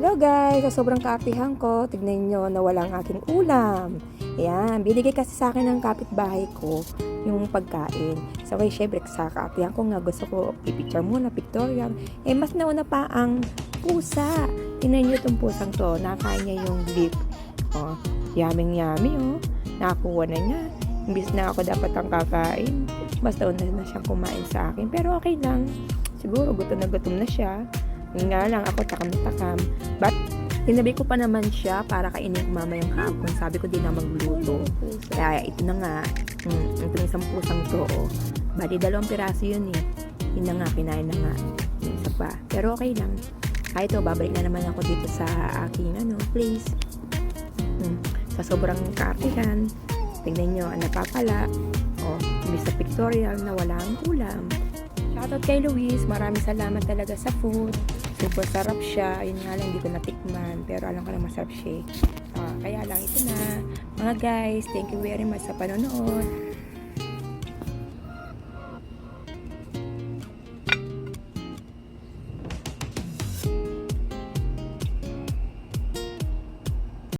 Hello guys, sa sobrang kaartihan ko, tignan nyo na walang aking ulam. Ayan, binigay kasi sa akin ng kapitbahay ko yung pagkain. So, kaya syempre sa kaartihan ko nga gusto ko i-picture muna, pictorial. Eh, mas nauna pa ang pusa. Tingnan nyo itong pusang to, nakain niya yung beef. Oh, yaming yummy oh. Nakakuha na niya. Imbis na ako dapat ang kakain. Basta una na siyang kumain sa akin. Pero okay lang. Siguro gutom na gutom na siya. Yun nga lang ako takam na takam. But, tinabi ko pa naman siya para kainin ko mamayang hapon. Sabi ko din na magluto. Kaya ito na nga. Mm, itong isang pusang to. Oh. Bali, dalawang piraso yun eh. Yun na nga, kinain na nga. Yung isa pa. Pero okay lang. Ay, ito, babalik na naman ako dito sa aking, ano, place. Mm, sa sobrang kaartihan. Tingnan nyo, ang napapala. O, imbis sa pictorial na wala ang ulam. Shoutout kay Luis. Maraming salamat talaga sa food. Super sarap siya. Yun nga lang, hindi ko natikman. Pero alam ko na masarap siya. Ah, kaya lang, ito na. Mga guys, thank you very much sa panonood.